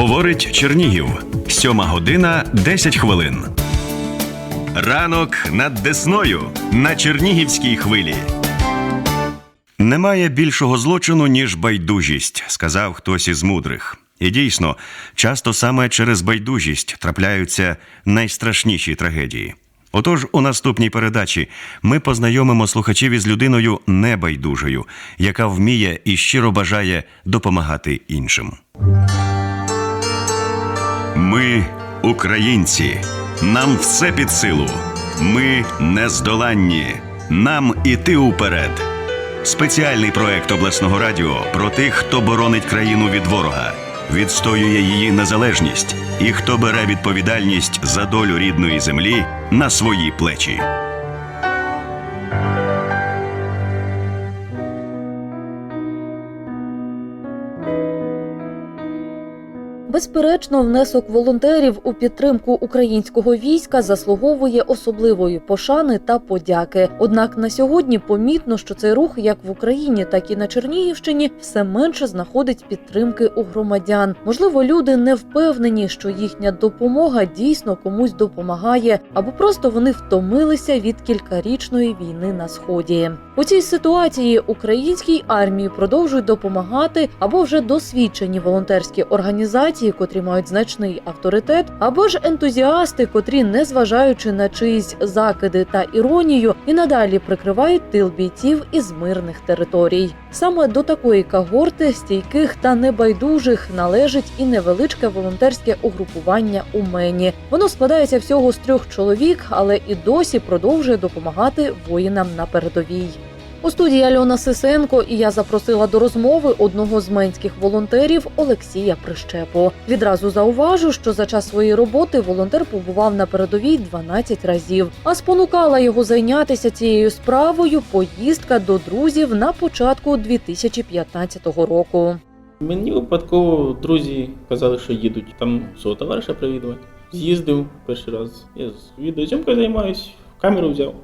Говорить Чернігів. Сьома година 10 хвилин. Ранок над Десною на Чернігівській хвилі. Немає більшого злочину, ніж байдужість, сказав хтось із мудрих. І дійсно, часто саме через байдужість трапляються найстрашніші трагедії. Отож, у наступній передачі ми познайомимо слухачів із людиною небайдужою, яка вміє і щиро бажає допомагати іншим. Ми українці. Нам все під силу. Ми нездоланні. Нам іти уперед. Спеціальний проект обласного радіо про тих, хто боронить країну від ворога, відстоює її незалежність і хто бере відповідальність за долю рідної землі на свої плечі. Безперечно, внесок волонтерів у підтримку українського війська заслуговує особливої пошани та подяки. Однак на сьогодні помітно, що цей рух як в Україні, так і на Чернігівщині все менше знаходить підтримки у громадян. Можливо, люди не впевнені, що їхня допомога дійсно комусь допомагає, або просто вони втомилися від кількарічної війни на сході. У цій ситуації українській армії продовжують допомагати або вже досвідчені волонтерські організації, котрі мають значний авторитет, або ж ентузіасти, котрі, незважаючи на чиїсь закиди та іронію, і надалі прикривають тил бійців із мирних територій. Саме до такої когорти стійких та небайдужих належить і невеличке волонтерське угрупування у мені. Воно складається всього з трьох чоловік, але і досі продовжує допомагати воїнам на передовій. У студії Альона Сисенко і я запросила до розмови одного з менських волонтерів Олексія Прищепу. Відразу зауважу, що за час своєї роботи волонтер побував на передовій 12 разів, а спонукала його зайнятися цією справою поїздка до друзів на початку 2015 року. Мені випадково друзі казали, що їдуть там свого товариша привідувати. З'їздив перший раз. Я з відеозйомкою займаюсь, камеру взяв,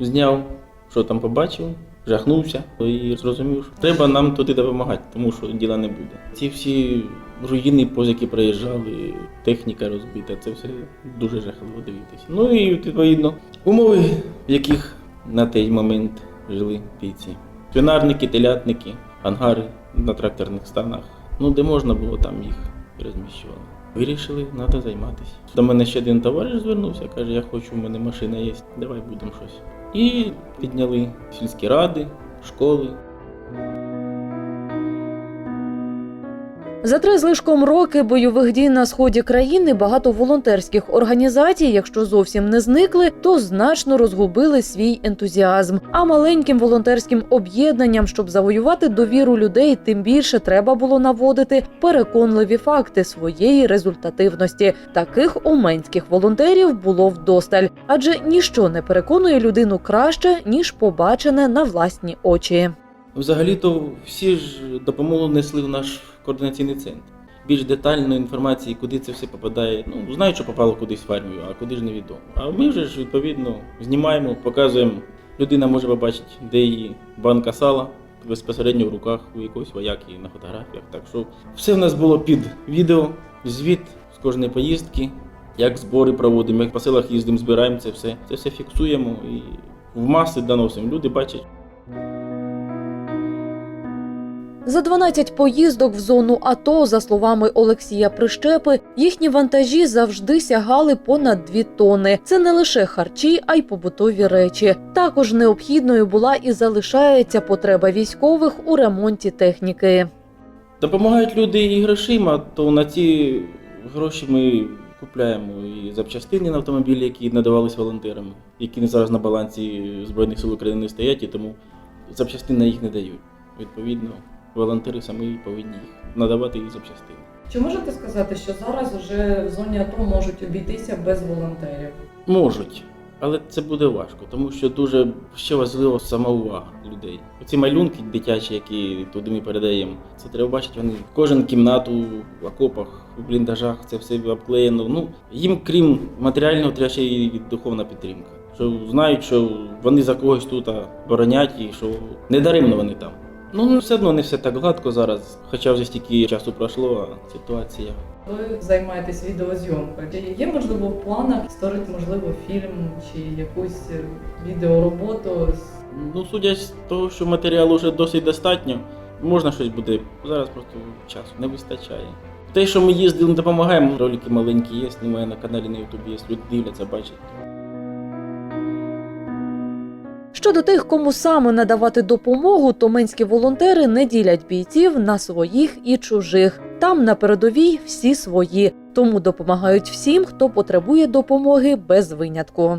зняв, що там побачив, жахнувся і зрозумів, що треба нам туди допомагати, тому що діла не буде. Ці всі руїни, поза які приїжджали, техніка розбита, це все дуже жахливо дивитися. Ну і відповідно умови, в яких на той момент жили бійці. Свинарники, телятники, ангари на тракторних станах. Ну, де можна було, там їх розміщували. Вирішили, треба займатися. До мене ще один товариш звернувся, каже, я хочу, у мене машина є, давай будемо щось. І підняли сільські ради, школи. За три з лишком роки бойових дій на сході країни багато волонтерських організацій, якщо зовсім не зникли, то значно розгубили свій ентузіазм. А маленьким волонтерським об'єднанням, щоб завоювати довіру людей, тим більше треба було наводити переконливі факти своєї результативності. Таких уменських волонтерів було вдосталь, адже ніщо не переконує людину краще ніж побачене на власні очі. Взагалі-то всі ж допомогу несли в наш координаційний центр. Більш детальної інформації, куди це все попадає. Ну, знають, що попало кудись в армію, а куди ж невідомо. А ми вже ж відповідно знімаємо, показуємо. Людина може побачити, де її банка сала безпосередньо в руках у якогось вояки на фотографіях. Так що все в нас було під відео, звіт з кожної поїздки, як збори проводимо, як по селах їздимо, збираємо це все. Це все фіксуємо і в маси доносимо. Люди бачать. За 12 поїздок в зону АТО, за словами Олексія Прищепи, їхні вантажі завжди сягали понад 2 тонни. Це не лише харчі, а й побутові речі. Також необхідною була і залишається потреба військових у ремонті техніки. Допомагають люди і грошима, то на ці гроші ми купляємо і запчастини на автомобілі, які надавались волонтерам, які зараз на балансі Збройних сил України стоять, і тому запчастини їх не дають. Відповідно, волонтери самі повинні їх надавати їх запчастини. Чи можете сказати, що зараз вже в зоні АТО можуть обійтися без волонтерів? Можуть, але це буде важко, тому що дуже ще важлива самоувага людей. Оці малюнки дитячі, які туди ми передаємо, це треба бачити. Вони кожен кімнату в окопах, в бліндажах, це все обклеєно. Ну їм, крім матеріального, треба ще і духовна підтримка. Що знають, що вони за когось тут боронять і що не даремно вони там. Ну, все одно не все так гладко зараз, хоча вже стільки часу пройшло, а ситуація. Ви займаєтесь відеозйомкою. Чи Є можливо в планах створити можливо фільм чи якусь е, відеороботу? Ну, судячи з того, що матеріалу вже досить достатньо, можна щось буде. Зараз просто часу не вистачає. Те, що ми їздили, допомагаємо, ролики маленькі є, знімаю на каналі на Ютубі, є, люди дивляться, бачать. Щодо тих, кому саме надавати допомогу, то менські волонтери не ділять бійців на своїх і чужих. Там на передовій всі свої, тому допомагають всім, хто потребує допомоги без винятку.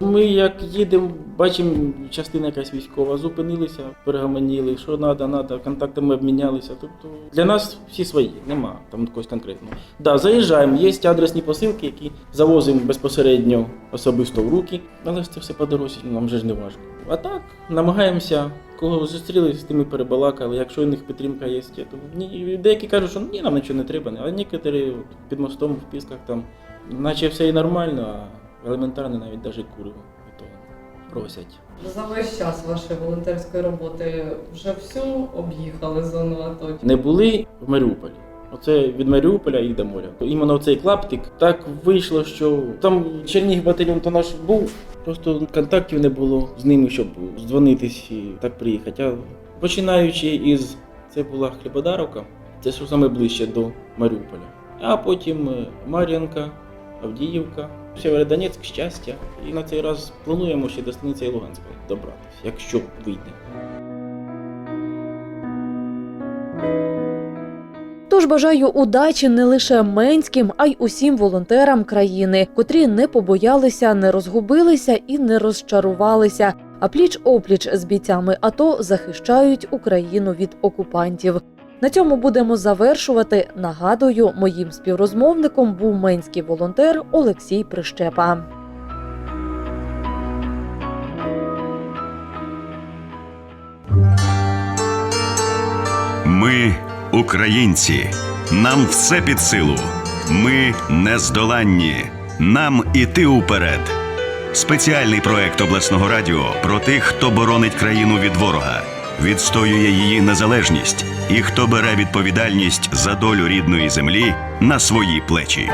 Ми як їдемо, бачимо, частина якась військова, зупинилися, перегомоніли, що треба, треба, контактами обмінялися. Тобто для нас всі свої, нема там когось конкретного. Да, заїжджаємо, є адресні посилки, які завозимо безпосередньо особисто в руки, але ж це все по дорозі, нам вже ж не важко. А так, намагаємося, кого зустріли, з тими перебалакали. Якщо у них підтримка є, то ні, деякі кажуть, що ні, нам нічого не треба, а некоторі от під мостом в пісках там, наче все і нормально, елементарно навіть навіть то просять. За весь час вашої волонтерської роботи вже всю об'їхали зону АТО? Не були в Маріуполі. Оце від Маріуполя і до моря. Іменно цей клаптик так вийшло, що там Чернігів батальйон то наш був, просто контактів не було з ними, щоб дзвонитись і так приїхати. А починаючи із це була Хлібодаровка, це що саме ближче до Маріуполя. А потім е, Мар'янка, Авдіївка, Сєвєродонецьк, щастя. І на цей раз плануємо ще до станиці Луганська добратися, якщо вийде. Тож бажаю удачі не лише менським, а й усім волонтерам країни, котрі не побоялися, не розгубилися і не розчарувалися. А пліч опліч з бійцями АТО захищають Україну від окупантів. На цьому будемо завершувати. Нагадую, моїм співрозмовником був менський волонтер Олексій Прищепа. Ми українці. Нам все під силу. Ми нездоланні. Нам іти уперед. Спеціальний проект обласного радіо про тих, хто боронить країну від ворога, відстоює її незалежність і хто бере відповідальність за долю рідної землі на свої плечі.